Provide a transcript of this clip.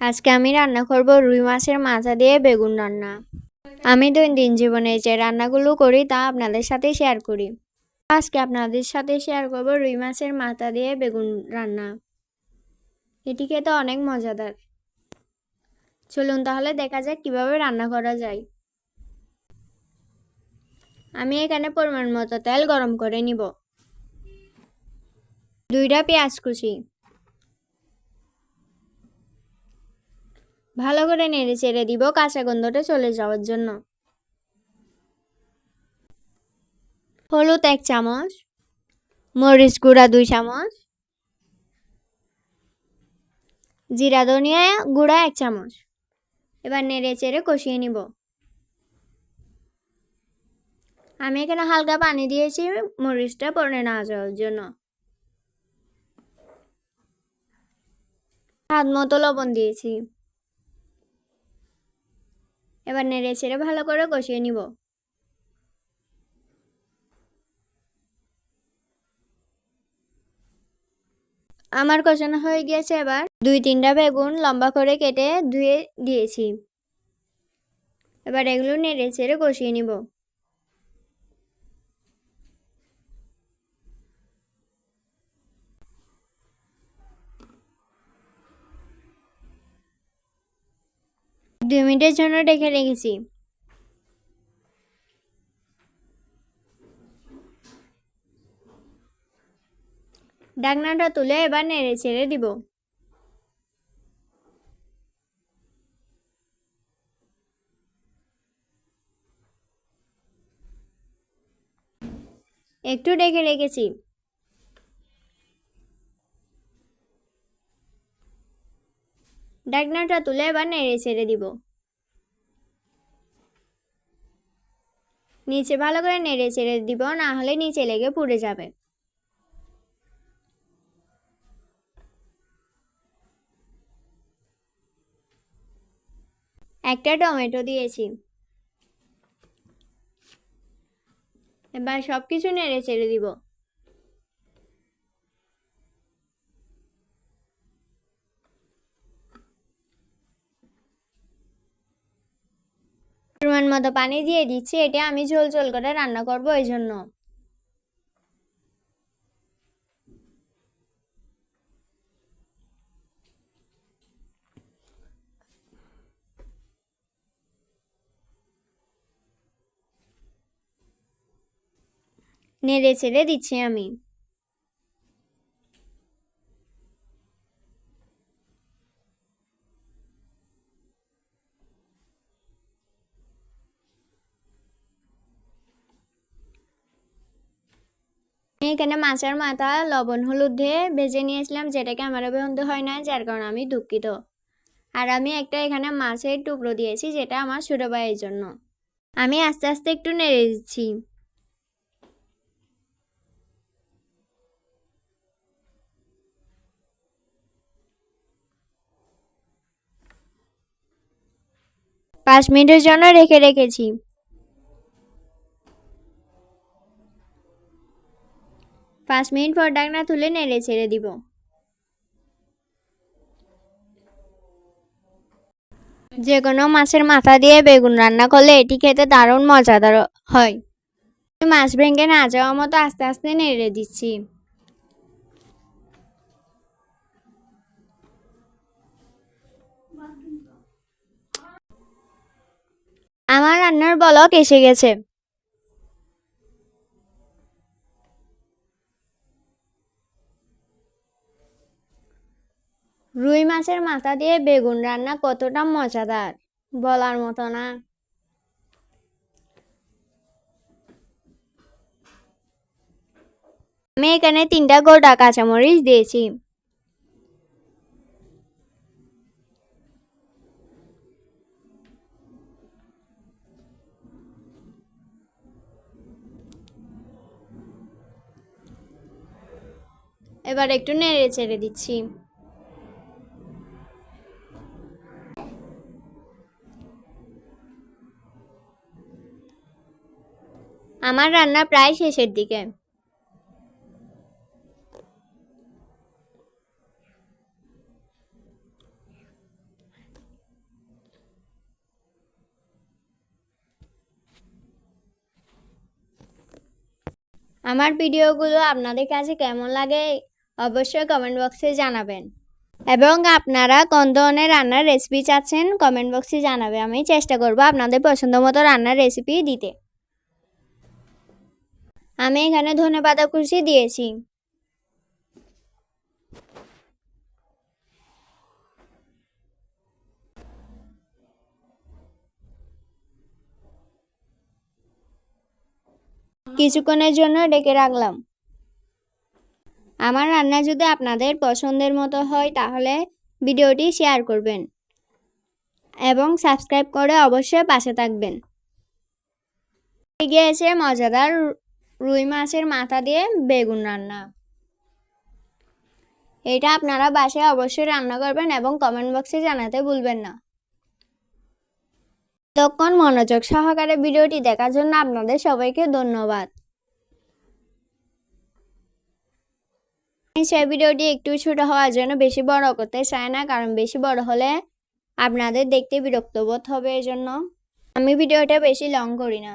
আজকে আমি রান্না করব রুই মাছের মাথা দিয়ে বেগুন রান্না। আমি দৈনন্দিন জীবনে যে রান্নাগুলো করি তা আপনাদের সাথে শেয়ার করি। আজকে আপনাদের সাথে শেয়ার করব রুই মাছের মাথা দিয়ে বেগুন রান্না। এটি খেতে অনেক মজাদার। চলুন তাহলে দেখা যাক কীভাবে রান্না করা যায়। আমি এখানে পরিমাণ মতো তেল গরম করে নিব। দুইটা পেঁয়াজ কুচি। ভালো করে নেড়ে চেড়ে দিব কাঁচা গন্ধটা চলে যাওয়ার জন্য। হলুদ এক চামচ, মরিচ গুঁড়া দুই চামচ, জিরা ধনিয়া গুঁড়া এক চামচ। এবার নেড়ে চেড়ে কষিয়ে নিব। আমি এখানে হালকা পানি দিয়েছি, মরিচটা পড়ে না যাওয়ার জন্য। স্বাদ মতো লবণ দিয়েছি। এবার নেড়ে ছেড়ে ভালো করে কষিয়ে নিব। আমার কষানো হয়ে গিয়েছে এবার দুই তিনটা বেগুন লম্বা করে কেটে ধুয়ে দিয়েছি। এবার এগুলো নেড়ে ছেড়ে কষিয়ে নিব। দুই মিনিটের জন্য রেখে রেখেছি। ডাকনাটা তুলে এবার নেড়ে ছেড়ে দিব। একটু ডেকে রেখেছি। ডাকনাটা তুলে এবার নেড়ে ছেড়ে দিব। নিচে ভালো করে নেড়ে ছেড়ে দিব, না হলে নিচে লেগে পুড়ে যাবে। একটা টমেটো দিয়েছি। এবার সব কিছু নেড়ে ছেড়ে দিব। পরিমাণ মতো পানি দিয়ে দিচ্ছি, এটা আমি ঝোল ঝোল করে রান্না করব এই জন্য নেড়ে ছেড়ে দিচ্ছি আমি। এখানে মাছের মাথা, লবণ, হলুদ দিয়ে ভেজে নিয়েছিলাম, যেটাকে ক্যামেরা বন্ধ হয় না যার কারণে আমি দুঃখিত। আর আমি একটা এখানে মাছের টুকরো দিয়েছি, যেটা আমার ছোটো ভাইয়ের জন্য। আমি আস্তে আস্তে একটু নেড়ে দিচ্ছি। পাঁচ মিনিটের জন্য রেখে রেখেছি। পাঁচ মিনিট পর ডাকনা তুলে নেড়ে ছেড়ে দিব। যে কোনো মাছের মাথা দিয়ে বেগুন রান্না করলে এটি খেতে দারুণ মজাদার হয়। মাছ ভেঙে না যাওয়ার মতো আস্তে আস্তে নেড়ে দিচ্ছি। আমার রান্নার বলক এসে গেছে। রুই মাছের মাথা দিয়ে বেগুন রান্না কতটা মজাদার? বলার মতো না। আমি এখানে তিনটা গোটা কাঁচামরিচ দিয়েছি। এবার একটু নেড়ে ছেড়ে দিচ্ছি। আমার রান্না প্রায় শেষের দিকে। আমার ভিডিওগুলো আপনাদের কাছে কেমন লাগে অবশ্যই কমেন্ট বক্সে জানাবেন। এবং আপনারা কোন ধরনের রান্নার রেসিপি চাচ্ছেন কমেন্ট বক্সে জানাবে। আমি চেষ্টা করব আপনাদের পছন্দ মতো রান্নার রেসিপি দিতে। আমি এখানে ধনে পাতা কুচি দিয়েছি। কিছুক্ষণের জন্য ডেকে রাখলাম। আমার রান্না যদি আপনাদের পছন্দের মতো হয়, তাহলে ভিডিওটি শেয়ার করবেন এবং সাবস্ক্রাইব করে অবশ্যই পাশে থাকবেন। এগিয়ে এসে মজাদার রুই মাছের মাথা দিয়ে বেগুন রান্না। এটা আপনারা বাসায় অবশ্যই রান্না করবেন এবং কমেন্ট বক্সে জানাতে ভুলবেন না। তখন মনোযোগ সহকারে ভিডিওটি দেখার জন্য আপনাদের সবাইকে ধন্যবাদ। সেই ভিডিওটি একটু ছোট হওয়ার জন্য বেশি বড় করতে চাই না, কারণ বেশি বড় হলে আপনাদের দেখতে বিরক্ত বোধ হবে এই জন্য আমি ভিডিওটা বেশি লং করি না।